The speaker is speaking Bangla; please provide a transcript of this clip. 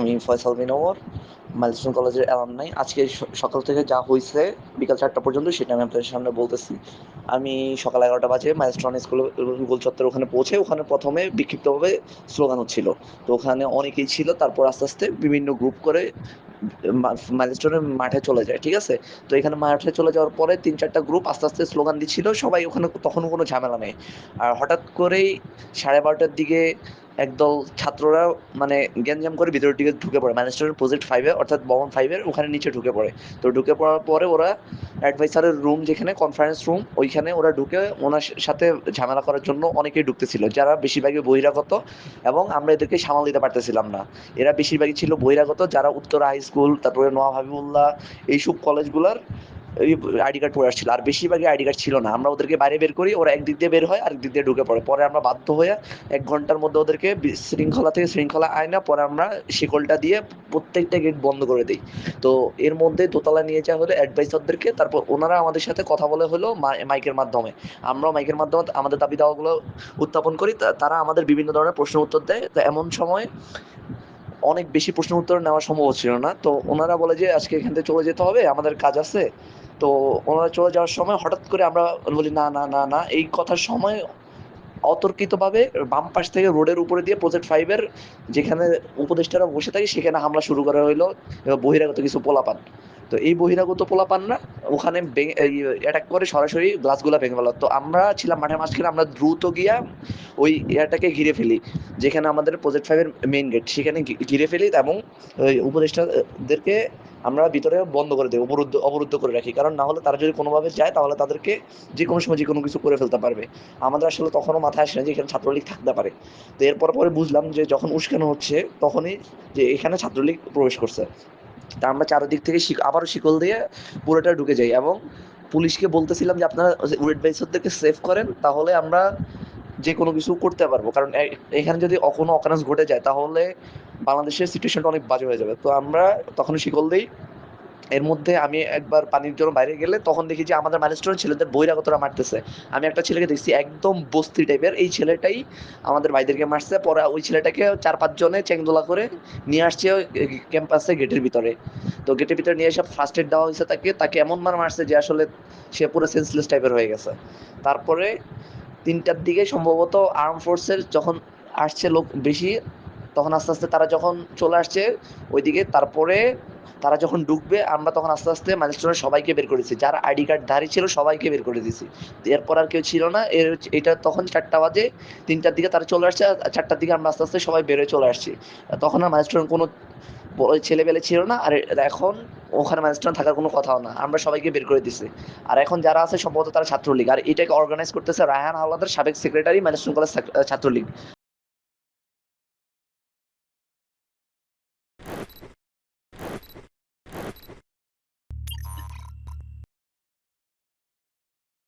আমি ফয়সাল মিনওয়ার মাইলস্টোন কলেজের অ্যালামনাই আজকে সকাল থেকে যা হয়েছে বিকাল চারটা পর্যন্ত সেটা আমি আপনাদের সামনে বলতেছি। আমি সকাল এগারোটা বাজে মাইলস্টোন স্কুল গোল চত্বর ওখানে পৌঁছে, ওখানে প্রথমে বিক্ষিপ্তভাবে স্লোগান হচ্ছিল। তো ওখানে অনেকেই ছিল, তারপর আস্তে আস্তে বিভিন্ন গ্রুপ করে মাইলস্টোনের মাঠে চলে যায়, ঠিক আছে? তো এখানে মাঠে চলে যাওয়ার পরে তিন চারটা গ্রুপ আস্তে আস্তে স্লোগান দিচ্ছিল, সবাই ওখানে তখন কোনো ঝামেলা নেই। আর হঠাৎ করেই সাড়ে বারোটার দিকে একদল ছাত্ররা মানে গ্যাঞ্জাম করে ভিতরের দিকে ঢুকে পড়ে। ম্যানেজমেন্ট প্রজেক্ট ফাইভে অর্থাৎ ভবন ফাইভের ওখানে নিচে ঢুকে পড়ে। তো ঢুকে পড়ার পরে ওরা অ্যাডভাইসারের রুম যেখানে কনফারেন্স রুম ওইখানে ওরা ঢুকে ওনার সাথে ঝামেলা করার জন্য অনেকেই ঢুকতেছিল, যারা বেশিরভাগই বহিরাগত এবং আমরা এদেরকে সামাল দিতে পারতেছিলাম না। এরা বেশিরভাগই ছিল বহিরাগত, যারা উত্তরা হাই স্কুল তারপরে নোয়াব হাবিবুল্লাহ এইসব কলেজগুলোর আইডি কার্ড পরে আসছিল। আর বেশিরভাগই আইডি কার্ড ছিল না। আমরা ওদেরকে বাইরে বের করি, ওরা একদিক দিয়ে বের হয় আর দিক দিয়ে ঢুকে পড়ে। পরে আমরা বাধ্য হয়ে এক ঘণ্টার মধ্যে ওদেরকে শৃঙ্খলা থেকে শৃঙ্খলা আয় না, পরে আমরা শিকলটা দিয়ে প্রত্যেকটা গেট বন্ধ করে দিই। তো এর মধ্যে দোতলা নিয়ে যাওয়া হলো অ্যাডভাইসারদেরকে তারপর ওনারা আমাদের সাথে কথা বলে হলো মাইকের মাধ্যমে। আমরা মাইকের মাধ্যমে আমাদের দাবি দাওয়াগুলো উত্থাপন করি। তারা আমাদের বিভিন্ন ধরনের প্রশ্ন উত্তর দেয়। তো এমন সময় অনেক বেশি প্রশ্ন উত্তর নেওয়া সম্ভব ছিল না। তো ওনারা বলে যে, আজকে এখান থেকে চলে যেতে হবে, আমাদের কাজ আছে। তো ওনারা চলে যাওয়ার সময় হঠাৎ করে আমরা বলি, না না না না। এই কথার সময় অতর্কিতভাবে বাম পাশ থেকে রোডের উপরে দিয়ে প্রজেক্ট ফাইভের যেখানে উপদেষ্টারা বসে থাকে, সেখানে হামলা শুরু করা হইল বহিরাগত কিছু পোলাপান। তো এই বহিরাগত পোলাপানরা ওখানে অ্যাটাক করে সরাসরি গ্লাসগুলো ভেঙে ফেলো তো আমরা ছিলাম মাঠের মাঝখানে, আমরা দ্রুত গিয়া ওই এয়ারটাকে ঘিরে ফেলি, যেখানে আমাদের প্রজেক্ট ফাইভের মেইন গেট সেখানে ঘিরে ফেলি এবং উপদেষ্টাদেরকে আমরা ভিতরে বন্ধ করে দিই, অবরুদ্ধ অবরুদ্ধ করে রাখি। কারণ না হলে তারা যদি কোনোভাবে যায়, তাহলে তাদেরকে যে কোনো সময় যে কোনো কিছু করে ফেলতে পারবে। আমাদের আসলে তখনও মাথায় আসে না যে এখানে ছাত্রলীগ থাকতে পারে। তো এরপর পরে বুঝলাম যে যখন উস্কানো হচ্ছে, তখনই যে এখানে ছাত্রলীগ প্রবেশ করছে। তা আমরা চারিদিক থেকে আবারও শিকল দিয়ে পুরোটা ঢুকে যাই এবং পুলিশকে বলতেছিলাম যে, আপনারা অ্যাডভাইসারদেরকে সেভ করেন, তাহলে আমরা যে কোনো কিছু করতে পারব। কারণ এখানে যদি কোনো অকারেন্স ঘটে যায়, তাহলে বাংলাদেশের সিচুয়েশনটা অনেক বাজে হয়ে যাবে। তো আমরা তখন শিকল দিই, এর মধ্যে আমি একবার পানির জন্য বাইরে গেলে তখন দেখি যে আমাদের মাইলস্টোনের ছেলেদের বহিরাগতরা মারতেছে। আমি একটা ছেলেকে দেখছি একদম বস্তি টাইপের এই ছেলেটাই আমাদের ভাইদেরকে মারছে, পরে ওই ছেলেটাকে চার, পাঁচ জনে চেংদোলা করে নিয়ে আসছে ক্যাম্পাসে গেটের ভিতরে। তো গেটের ভিতরে নিয়ে এসে ফার্স্ট এড দেওয়া হয়েছে তাকে তাকে এমন মার মারছে যে আসলে সে পুরো সেন্সলেস টাইপের হয়ে গেছে। তারপরে তিনটার দিকে সম্ভবত আর্ম ফোর্সের যখন আসছে লোক বেশি, তখন আস্তে আস্তে তারা যখন চলে আসছে ওইদিকে, তারপরে তারা যখন ঢুকবে, আমরা তখন আস্তে আস্তে মাইলস্টোনের সবাইকে বের করেছি যারা আইডি কার্ড ধারী ছিল সবাইকে বের করে দিয়েছি। এরপর আর কেউ ছিল না। এর এটা তখন চারটা বাজে, তিনটার দিকে তারা চলে আসছে, আর চারটার দিকে আমরা আস্তে আস্তে সবাই বেরোয় চলে আসছি। তখন আর মাইলস্টোন কোনো ছেলেবেলে ছিল না। আর এখন ওখানে মাইলস্টোন থাকার কোনো কথাও না। আমরা সবাইকে বের করে দিছি। আর এখন যারা আছে, সম্ভবত তারা ছাত্রলীগ। আর এটাকে অর্গানাইজ করতেছে রায়হান হাওলাদার সাবেক সেক্রেটারি ম্যানেজমেন্ট কলেজ ছাত্রলীগ।